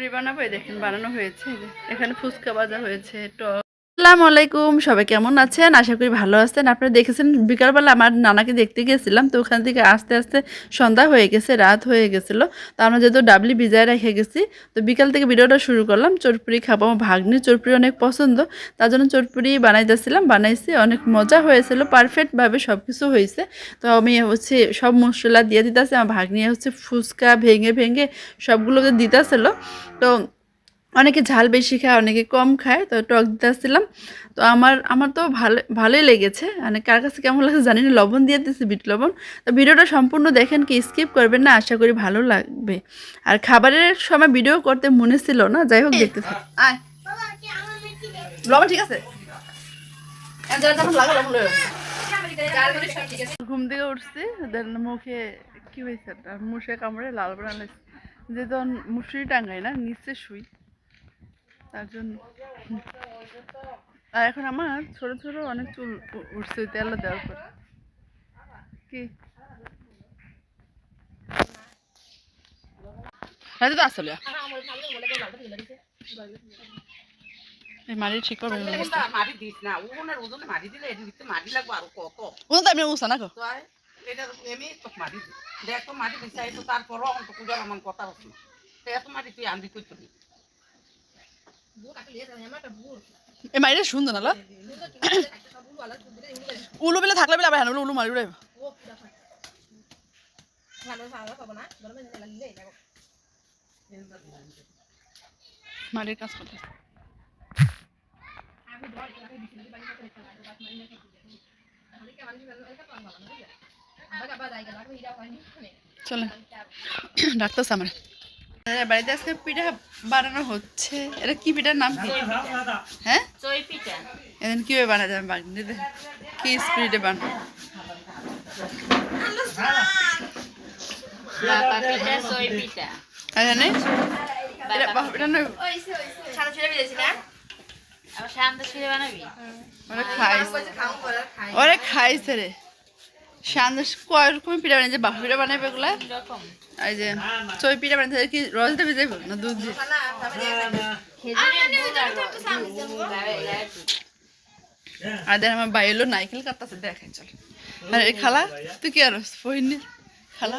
চটপুরি বানাবো দেখেন বানানো হয়েছে এখানে ফুচকা ভাজা হয়েছে টক। আসসালামু আলাইকুম, সবাই কেমন আছেন? আশা করি ভালো আছেন। আপনারা দেখেছেন, বিকালবেলা আমার নানাকে দেখতে গেছিলাম, তো ওখান থেকে আস্তে আস্তে সন্ধ্যা হয়ে গেছে, রাত হয়ে গেছিল। তো আমরা যেহেতু ডাবলি ভিজায় রেখে গেছি, তো বিকাল থেকে ভিডিওটা শুরু করলাম। চটপুরি খাব, আমার ভাগ্নির চটপুরি অনেক পছন্দ। তার জন্য চটপুরি বানাইতেছিলাম, বানাইছি, অনেক মজা হয়েছিল পারফেক্টভাবে সব কিছু হয়েছে। তো আমি হচ্ছে সব মশলা দিয়ে দিতেছি, আমার ভাগ্নি হচ্ছে ফুচকা ভেঙে ভেঙে সবগুলোকে দিতেছিল। তো অনেকে ঝাল বেশি খায় অনেকে কম খায় তো টক দিতেছিলাম তো আমার আমার তো ভালো ভালোই লেগেছে। মানে কার কাছে কেমন লাগছে জানি না লবণ দিয়ে দিয়েছি বিট লবণ। তো ভিডিওটা সম্পূর্ণ দেখেন কি স্কিপ করবেন না আশা করি ভালো লাগবে। আর খাবারের সময় ভিডিও করতে মনে ছিল না যাই হোক দেখতে থাক। লবণ ঠিক আছে? ঘুম থেকে উঠছি দেন মুখে কি হয়েছে মুখে কামড়ে লাল লাগছে যেহেতু মুসুরি টাঙ্গাই না নিচে শুই। তার জন্য। আর এখন আমার ছোট ছোট অনেক চুল উঠছে, তেল দেওয়ার পর। কি? মারি ঠিক না ওজনে দিলে দেখ তো মাটি দিস তো তারপরও আমার তো আমার কথা হচ্ছে এত মাটি তুই আনবি কই এই মারিটা সুন্দর না উলু বেলা থাকলে বেলা হ্যাঁ উলু মারি মারির কাজ করতে। চলেন ডাক্তার আমার। হ্যাঁ, বাড়িতে আজকে পিঠা বানানো হচ্ছে। এটা কি পিঠার নাম কি? হ্যাঁ? চই পিঠা এখন কীভাবে বানা যাবে বাগনি কি স্পিডে বানাবো এখানে এটা বাবা পিঠা আবার শান্ত ছিঁড়ে বানাবি ওরা খাইছে। ওরা খাইছে রে। সান্দেশ কয় রকমের পিঠা বানিয়েছে বাপা পিঠা বানাবে এগুলা। এই যে চই পিঠা বানিয়েছে কি রসটা ভিজাই না দুধ দিয়ে? আর দেখ আমার বাইরেও নাইকেল কাটতেছে দেখাই চল। আর এই খালা তুই কি আর ফহিনি? খালা?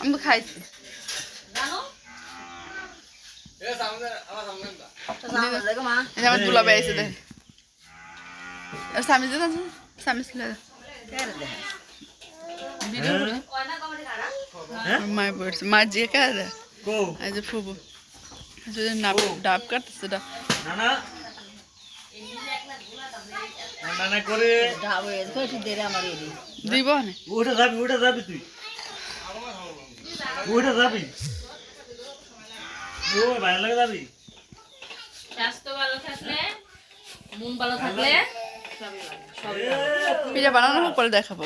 আমি তো খাইছি। এই যে আমার দুলা বেড়েছে দেখ। স্বামী আছে স্বামী ছিল মায়ের বলছে মা যে কাজ যে ফুবু এই যে নাপ ডাব কাটতেছে ডাব দিব না ওটা যাবি ওটা যাবি তুই। ওটা যাবি। ও ভালো লাগে যাবি। স্বাস্থ্য ভালো থাকলে মন ভালো থাকলে। পিঠা বানানো পরে দেখাবো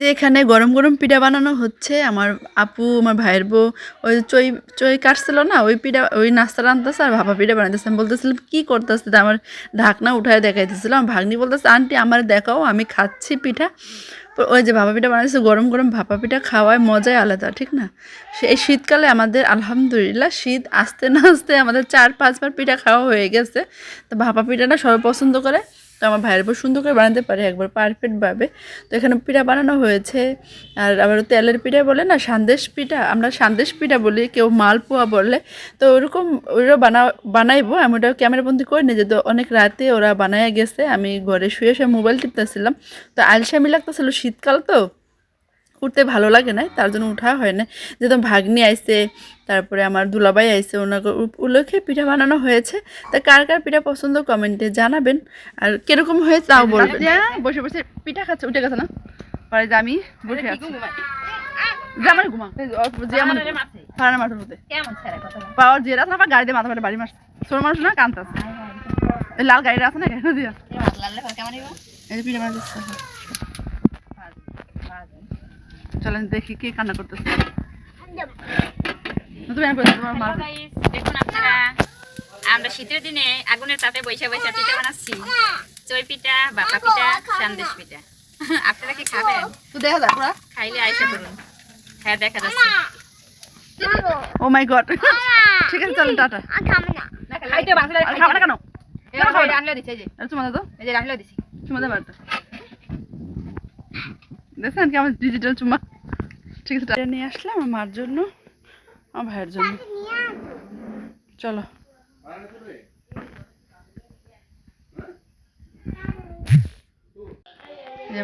এখানে গরম গরম পিঠা বানানো হচ্ছে, আমার আপু, আমার ভাইয়ের বউ, ওই চই চই কাটছিল না, ওই পিঠা, ওই নাস্তাটা আনতেছে আর ভাপা পিঠা বানাইতেছে। আমি বলতেছিলাম, কী করতেছে আমার ঢাকনা উঠায় দেখাইতেছিল। আমার ভাগ্নি বলতেছে, আন্টি, আমার দেখাও, আমি খাচ্ছি পিঠা। ওই যে ভাপা পিঠা বানাইছে, গরম গরম ভাপা পিঠা খাওয়ায় মজাই আলাদা, ঠিক না? এই শীতকালে আমাদের, আলহামদুলিল্লাহ, শীত আসতে না আসতে আমাদের চার, পাঁচবার পিঠা খাওয়া হয়ে গেছে। তো ভাপা পিঠাটা সবাই পছন্দ করে। তো আমার ভাইয়ের উপর সুন্দর করে বানাতে পারে একবার পারফেক্টভাবে তো এখানে পিঠা বানানো হয়েছে। আর আবার তেলের পিঠা বলে না, সন্দেশ পিঠা? আমরা সন্দেশ পিঠা বলি, কেউ মালপোয়া বলে। তো ওরকম ওরা বানা, বানাইবো। আমি ওটা ক্যামেরাবন্দি করে নিয়ে যেত অনেক রাতে ওরা বানায় গেছে। আমি ঘরে শুয়ে শুয়ে মোবাইল টিপতেছিলাম। তো আলসামি লাগতেছিল শীতকাল তো। উঠতে ভালো লাগে না তার জন্য উঠা হয় না। যেহেতু ভাগ্নি আইছে তারপরে আমার দুলাবাই আইছে ওনাকে উল্লেখে পিঠা বানানো হয়েছে। তা কার কার পিঠা পছন্দ কমেন্টে জানাবেন। আর কীরকম হয়েছে তাও বলবেন। বসে বসে পিঠা খাচ্ছে উঠে গেছে না? পরে যে আমি বসে আছি। যে আমার ঘুমা। যে আমার মাঠের মধ্যে। কেমন ছেড়ে কথা? পাওয়ার যে রাত না গাড়িতে মাথা ফেলে বাড়ি মারছে। ছোট মানুষ না কান্তাছে এই লাল গাড়িটা আছে না কেন দিয়া? কেমন এই পিঠা বানাচ্ছে চলেন দেখি কে কান্না করতেছে। দেখুন আপনারা আমরা শীতের দিনে আগুনের তাপে বৈশা বৈশা পিঠা বানাচ্ছি। চই পিঠা বাপা পিঠা সন্দেশ পিঠা। আপনারা কি খাবেন? তো দেখা যাক খাইলে আইসা করুন। হ্যাঁ দেখা যাচ্ছে। ও মাই গড ঠিক আছে চলেন টাটা। খাবে না। কেন? কেন খাবে না? আনলে দিছে এই যে। চুমা দাও এই যে রাখলে দিছি। চুমা দেখছেন কি আমার ডিজিটাল চুমা? ঠিক আছে টাটা নিয়ে আসলাম আমার মার জন্য আমার ভাইয়ের জন্য। চলো।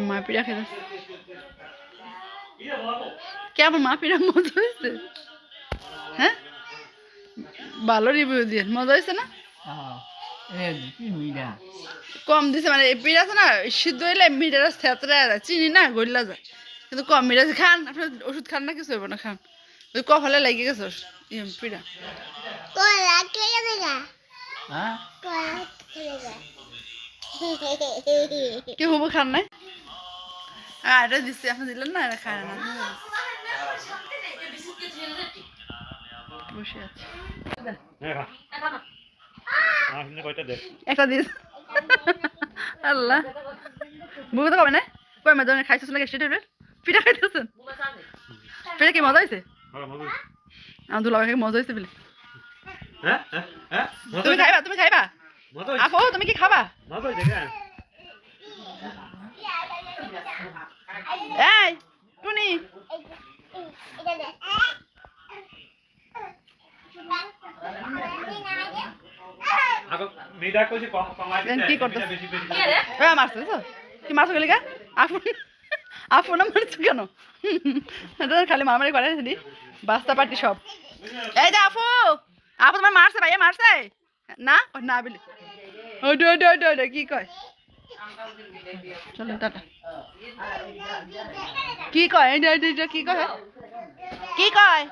মা কেমন মা মজা হয়েছে। হ্যাঁ? ভালো রিভিউ দিয়ে। মজা হয়েছে না? কম দিছে মানে পিঠা আছে না সিদ্ধ হইলে মিঠাটা থেতরা যায় চিনি না গলিলা যায়। কিন্তু কম আছে। খান আপনার ওষুধ খান না কিছু? হইব না খান। ওই কফালে লাগিয়ে গেছে ইয়ে পিঠা কি হব খান নাই? হ্যাঁ এটা দিচ্ছি আপনি দিলেন না? এটা খায় না। বসে আছে। একটা দিস। আল্লাহ। বুঝতে তো কবে না কয় মাঝে খাইছিস নাকি? স্টেট পিঠা খাইতেছেন পিঠা কি মজা হয়েছে আমার দুলা ভাইকে মজা হয়েছে বলে। তুমি খাইবা তুমি খাইবা। আপু তুমি কি খাবা? এই টুনি। কি করতেছ? মারছো কি মারছো গেলি গা? আপু আপু না মারছো কেন? খালি মারামারি করে সেটি। বাস্তা পার্টি সব। এই যে আপু আপু তোমার মারছে, ভাইয়া মারছে? না? না বলি। ওইটা ওইটা ওইটা ওইটা, কি কয়? চলো, টাটা। কি কয়? কি কয়? কি কয়?